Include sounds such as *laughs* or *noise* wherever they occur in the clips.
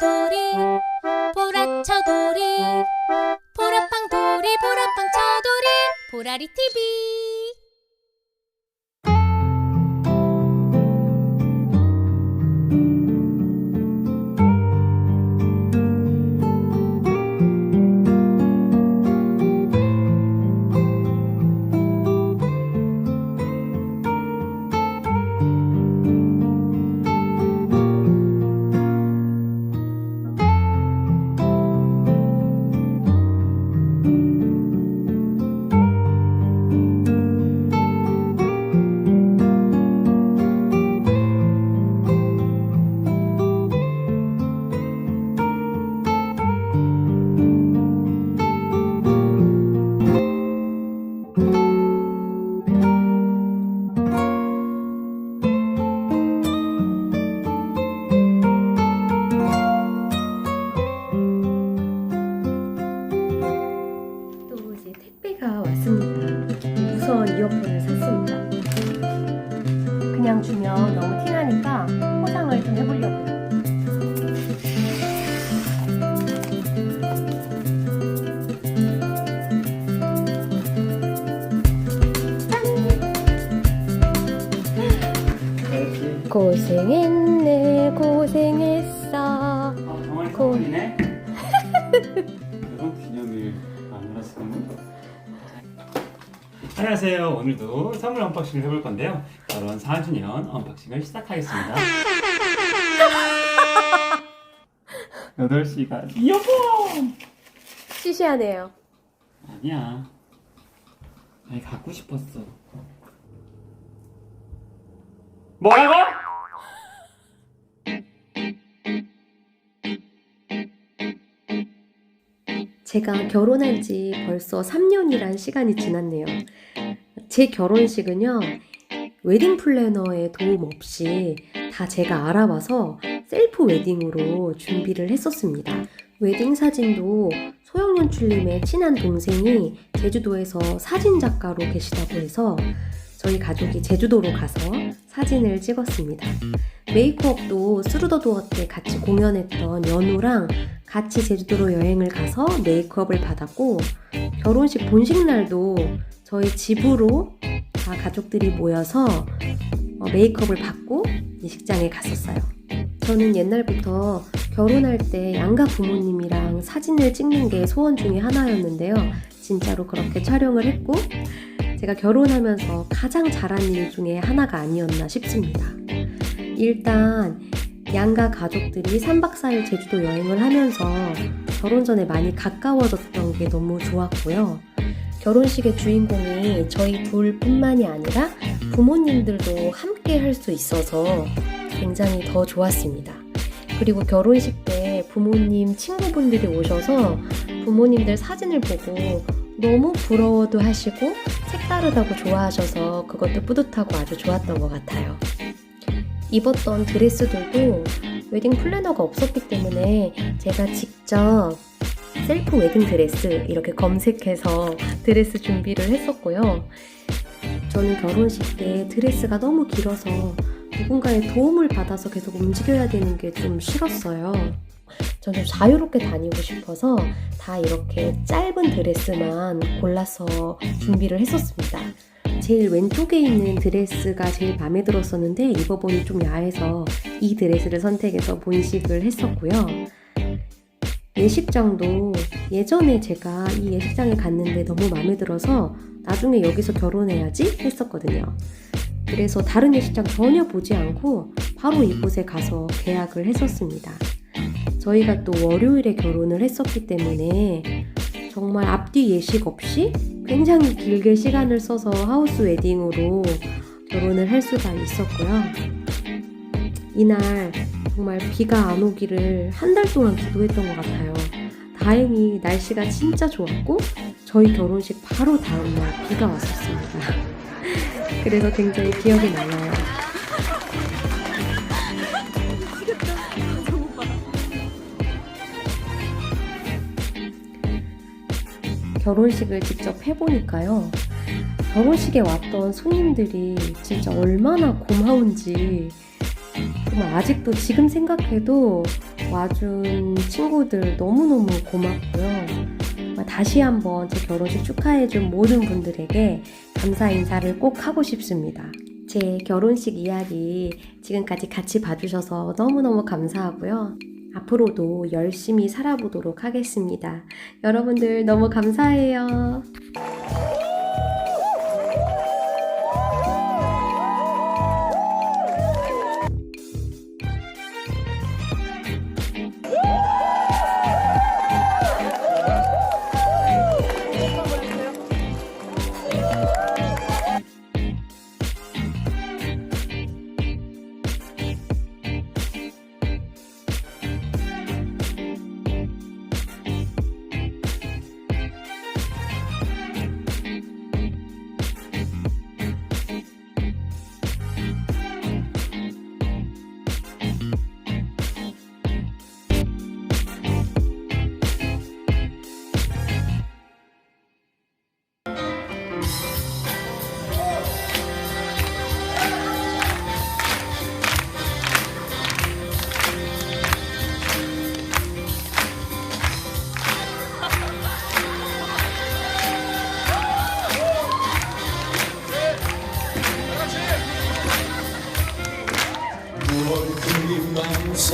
보라돌이 보라쳐돌이 보라빵 돌이 보라빵 쳐돌이 보라리 TV 왔습니다. 무선 이어폰을 샀습니다. 그냥 주면 너무 티나니까 포장을 좀 해보려고요. 고생했네, 고생했어. 아, 정말. 결혼 *laughs* 기념일 아니라서 안녕하세요. 오늘도 선물 언박싱을 해볼 건데요. 결혼 4주년 언박싱을 시작하겠습니다. *laughs* 8시간 이어폰! 시시하네요. 아니야. 아니 갖고 싶었어. 뭐라고? 제가 결혼한 지 벌써 3년이란 시간이 지났네요. 제 결혼식은요, 웨딩 플래너의 도움 없이 다 제가 알아봐서 셀프 웨딩으로 준비를 했었습니다. 웨딩 사진도 소영연출님의 친한 동생이 제주도에서 사진 작가로 계시다고 해서 저희 가족이 제주도로 가서 사진을 찍었습니다. 메이크업도 스루더도어 때 같이 공연했던 연우랑 같이 제주도로 여행을 가서 메이크업을 받았고 결혼식 본식 날도 저희 집으로 다 가족들이 모여서 어, 메이크업을 받고 예식장에 갔었어요. 저는 옛날부터 결혼할 때 양가 부모님이랑 사진을 찍는 게 소원 중에 하나였는데요. 진짜로 그렇게 촬영을 했고 제가 결혼하면서 가장 잘한 일 중에 하나가 아니었나 싶습니다. 일단 양가 가족들이 3박 4일 제주도 여행을 하면서 결혼 전에 많이 가까워졌던 게 너무 좋았고요. 결혼식의 주인공이 저희 둘뿐만이 아니라 부모님들도 함께 할 수 있어서 굉장히 더 좋았습니다. 그리고 결혼식 때 부모님 친구분들이 오셔서 부모님들 사진을 보고 너무 부러워도 하시고 색다르다고 좋아하셔서 그것도 뿌듯하고 아주 좋았던 것 같아요. 입었던 드레스들도 웨딩 플래너가 없었기 때문에 제가 직접 셀프 웨딩 드레스 이렇게 검색해서 드레스 준비를 했었고요. 저는 결혼식 때 드레스가 너무 길어서 누군가의 도움을 받아서 계속 움직여야 되는 게 좀 싫었어요. 저는 좀 자유롭게 다니고 싶어서 다 이렇게 짧은 드레스만 골라서 준비를 했었습니다. 제일 왼쪽에 있는 드레스가 제일 마음에 들었었는데 입어보니 좀 야해서 이 드레스를 선택해서 본식을 했었고요. 예식장도 예전에 제가 이 예식장에 갔는데 너무 마음에 들어서 나중에 여기서 결혼해야지 했었거든요. 그래서 다른 예식장 전혀 보지 않고 바로 이곳에 가서 계약을 했었습니다. 저희가 또 월요일에 결혼을 했었기 때문에 정말 앞뒤 예식 없이 굉장히 길게 시간을 써서 하우스 웨딩으로 결혼을 할 수가 있었고요. 이날 정말 비가 안 오기를 한 달 동안 기도했던 것 같아요. 다행히 날씨가 진짜 좋았고 저희 결혼식 바로 다음날 비가 왔었습니다. *laughs* 그래서 굉장히 기억이 남아요. 결혼식을 직접 해보니까요. 결혼식에 왔던 손님들이 진짜 얼마나 고마운지 정말 아직도 지금 생각해도 와준 친구들 너무너무 고맙고요. 다시 한번 제 결혼식 축하해준 모든 분들에게 감사 인사를 꼭 하고 싶습니다. 제 결혼식 이야기 지금까지 같이 봐주셔서 너무너무 감사하고요. 앞으로도 열심히 살아보도록 하겠습니다. 여러분들 너무 감사해요.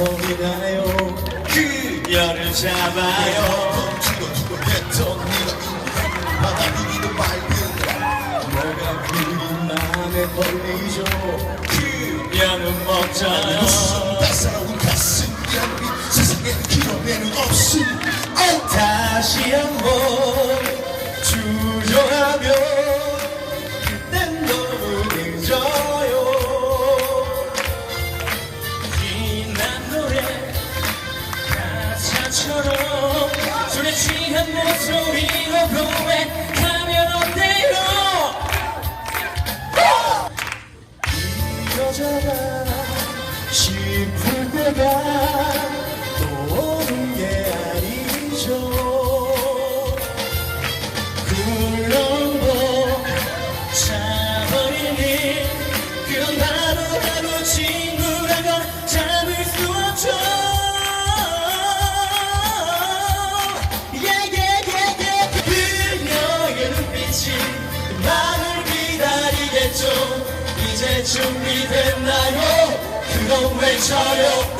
마음속이 나요 그녀를 잡아요 두고두고 했던 네가 받아들이도 맑은 뭐가 그린 마음에 걸리죠 그녀는 멋져요 따사로운 가슴 양비 세상에 기록에는 없음 다시 한번 싶을 때가 됐나요? 그럼 외쳐요